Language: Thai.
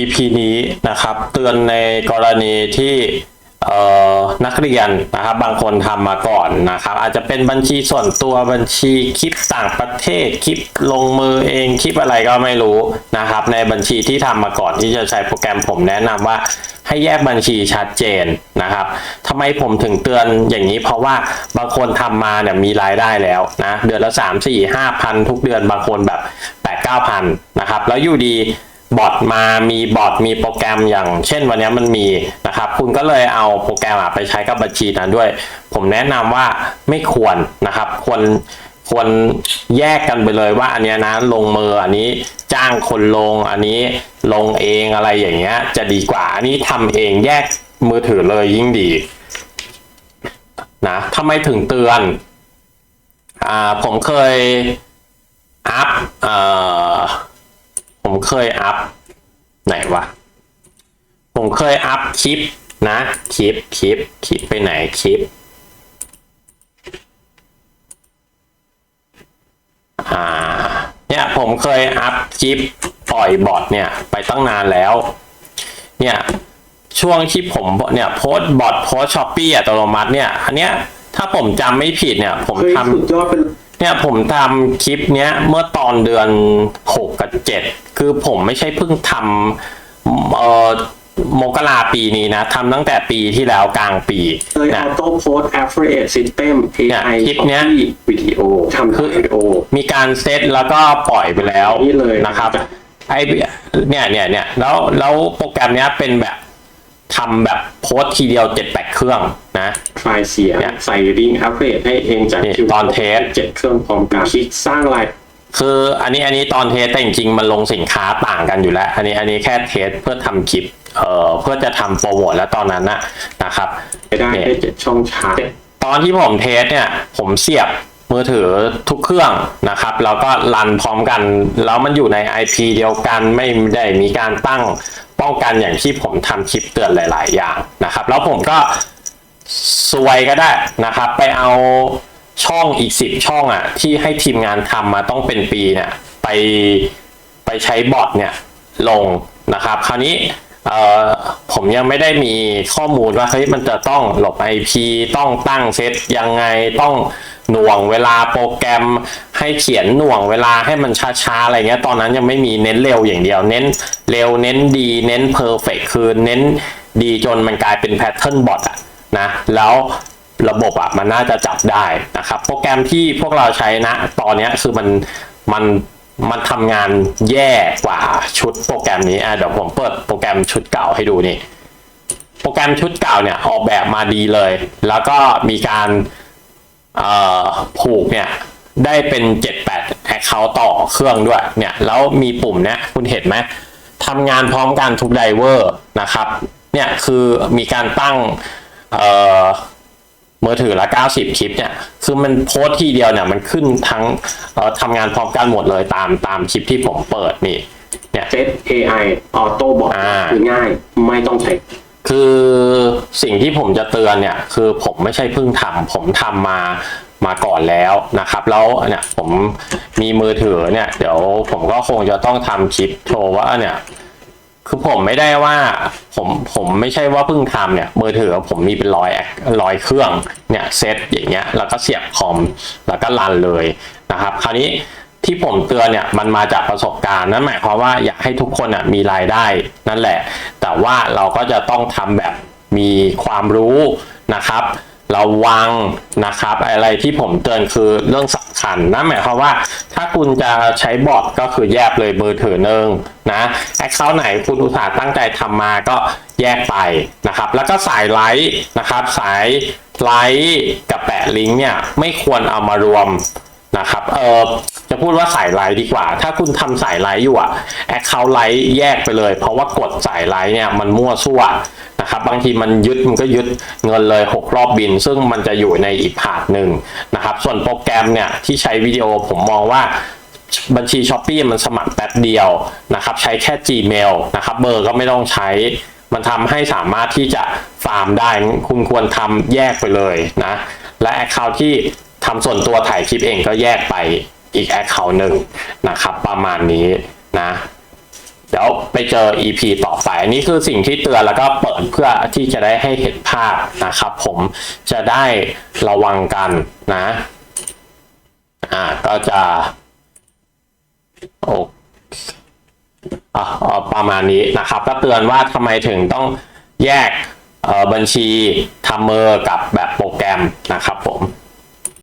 EP นี้นะครับ เตือนในกรณีที่นักเรียนนะครับบางคนทำมาก่อนนะครับ อาจจะเป็นบัญชีส่วนตัวบัญชีคลิปต่างประเทศคลิปลงมือเองคลิปอะไรก็ไม่รู้นะครับ ในบัญชีที่ทำมาก่อนที่จะใช้โปรแกรมผมแนะนำว่าให้แยกบัญชีชัดเจนนะครับทำไมผมถึงเตือนอย่างนี้ เพราะว่าบางคนทำมาเนี่ยมีรายได้แล้วนะเดือนละ 3 4 5พันทุกเดือนบางคนแบบ8 9พันนะครับแล้วอยู่ดี บอทมามีบอทมีโปรแกรมอย่างเช่นวันนี้มันมีนะครับ คุณก็เลยเอาโปรแกรมไปใช้กับบัญชีนั้นด้วย ผมแนะนำว่าไม่ควรนะครับ ควรควรแยกกันไปเลยว่าอันนี้นะลงมืออันนี้จ้างคนลงอันนี้ลงเองอะไรอย่างเงี้ยจะดีกว่าอันนี้ทำเองแยกมือถือเลยยิ่งดีนะทำไมถึงเตือนอ่าผมเคยอัพอ่อ ผมเคยอัพไหนวะ ผมเคยอัพคลิปนะ คลิป คลิป คลิปไปไหนคลิป อ่า เนี่ยผมเคยอัพคลิปปล่อยบอทเนี่ยไปตั้งนานแล้ว เนี่ยช่วงที่ผมเนี่ยโพสบอทโพสช้อปปี้อัตโนมัติเนี่ย อันเนี้ยถ้าผมจำไม่ผิดเนี่ย ผมเฮ้ยทำสุดยอดเป็น เนี่ยผมทำคลิปเนี้ยเมื่อตอนเดือนหกกับเจ็ดคือผมไม่ใช่เพิ่งทำเอ่อมกราปีนี้นะทำตั้งแต่ปีที่แล้วกลางปีเลยเนี่อยอโต้โพสแอฟเฟรเอซิสเต็มเนี่ย AI คลิปเนี้ยวิดีโอทำคือวิดีโอ มีการเซตแล้วก็ปล่อยไปแล้วนี่เลยนะครับไอเนี่ยเนี่ยเนี่ยแล้วแล้วโปรแกรมเนี้ยเป็นแบบ ทำแบบโพสต์ทีเดียวเจ็ดแปดเครื่องนะไฟล์เสียงเนี่ยใส่ลิงก์อัปเดตให้เองจากนี่คิวตอนเทสเจ็ดเครื่องพร้อมกันคลิกสร้างรายคืออันนี้อันนี้ตอนเทสแต่จริงๆมันลงสินค้าต่างกันอยู่แล้ว อันนี้อันนี้แค่เทสเพื่อทำคลิปเอ่อเพื่อจะทำโปรโมทแล้วตอนนั้นนะนะครับได้ได้เจ็ดช่องชาร์จตอนที่ผมเทสเนี่ยผมเสียบมือถือทุกเครื่องนะครับแล้วก็รันพร้อมกันแล้วมันอยู่ใน IP เดียวกันไม่ได้มีการตั้ง ป้องกันอย่างที่ผมทำคลิปเตือนหลาย ๆ อย่างนะครับ แล้วผมก็ซวยก็ได้นะครับ ไปเอาช่องอีกสิบช่องอะ ที่ให้ทีมงานทำมาต้องเป็นปีเนี่ยไปไปใช้บอทเนี่ยลงนะครับ คราวนี้เอ่อผมยังไม่ได้มีข้อมูลว่าเฮ้ยมันจะต้องหลบ IP ต้องตั้งเซตยังไงต้อง หน่วงเวลาโปรแกรมให้เขียนหน่วงเวลาให้มันช้าๆอะไรเงี้ยตอนนั้นยังไม่มีเน้นเร็วอย่างเดียว เน้นเร็วเน้นดีเน้นเพอร์เฟกคือเน้นดีจนมันกลายเป็นแพทเทิร์นบอทอะนะแล้วระบบอะมันน่าจะจับได้นะครับ โปรแกรมที่พวกเราใช้นะตอนนี้คือมันมันมันทำงานแย่กว่าชุดโปรแกรมนี้อะเดี๋ยวผมเปิดโปรแกรมชุดเก่าให้ดูนี่โปรแกรมชุดเก่าเนี่ยออกแบบมาดีเลย แล้วก็มีการ ผูกเนี่ยได้เป็น 7-8 Account ต่อเครื่องด้วยเนี่ยแล้วมีปุ่มเนี่ยคุณเห็นไหมทำงานพร้อมกันทุกไดเวอร์นะครับเนี่ยคือมีการตั้งเอ่อมือถือละ 90 คลิปเนี่ยคือมันโพสต์ทีเดียวเนี่ยมันขึ้นทั้งเอ่อทำงานพร้อมกันหมดเลยตามตามคลิปที่ผมเปิดนี่เนี่ยเซต AI ออโต้บอทอ่าคือง่ายไม่ต้องใช้ คือสิ่งที่ผมจะเตือนเนี่ยคือผมไม่ใช่เพิ่งทำผมทำมามาก่อนแล้วนะครับ แล้วเนี่ยผมมีมือถือเนี่ย เดี๋ยวผมก็คงจะต้องทำคลิปโชว์ว่าเนี่ยคือผมไม่ได้ว่าผมผมไม่ใช่ว่าเพิ่งทำเนี่ยมือถือผมมีเป็นร้อยร้อยเครื่องเนี่ยเซตอย่างเงี้ยแล้วก็เสียบคอมแล้วก็รันเลยนะครับ คราวนี้ ที่ผมเตือนเนี่ยมันมาจากประสบการณ์นั่นหมายความว่าอยากให้ทุกคนอะมีรายได้นั่นแหละ แต่ว่าเราก็จะต้องทำแบบมีความรู้นะครับระวังนะครับ อะไรที่ผมเตือนคือเรื่องสำคัญนั่นหมายความว่าถ้าคุณจะใช้บอทก็คือแยกเลยมือร์ถือหนึ่งนะแอคเคาท์ไหนคุณอุตส่าห์ตั้งใจทำมาก็แยกไปนะครับ แล้วก็สายไลท์นะครับ สายไลท์กับแปะลิงก์เนี่ยไม่ควรเอามารวม นะครับ เออจะพูดว่าสายไลท์ดีกว่า ถ้าคุณทำสายไลท์อยู่อะแอคเคาท์ไลท์แยกไปเลย เพราะว่ากดสายไลท์เนี่ยมันมั่วซั่วนะครับ บางทีมันยึดมันก็ยึดเงินเลย 6 รอบบิน ซึ่งมันจะอยู่ในอีกพาร์ทหนึ่งนะครับ ส่วนโปรแกรมเนี่ยที่ใช้วิดีโอผมมองว่าบัญชี s h อ p e e มันสมัครแป๊บเดียวนะครับ ใช้แค่ Gmail นะครับ เบอร์ก็ไม่ต้องใช้มันทำให้สามารถที่จะฟาร์มได้ คุณควรทำแยกไปเลยนะ และแอคเคาท์ ทำส่วนตัวถ่ายคลิปเองก็แยกไปอีกแอคเคาท์หนึ่งนะครับ ประมาณนี้นะ เดี๋ยวไปเจอ EP ต่อไปอันนี้คือสิ่งที่เตือนแล้วก็เปิดเพื่อที่จะได้ให้เห็นภาพนะครับ ผมจะได้ระวังกันนะอ่าก็จะโออะเอาประมาณนี้นะครับก็เตือนว่าทำไมถึงต้องแยกบัญชีทำเมอร์กับแบบโปรแกรมนะครับผม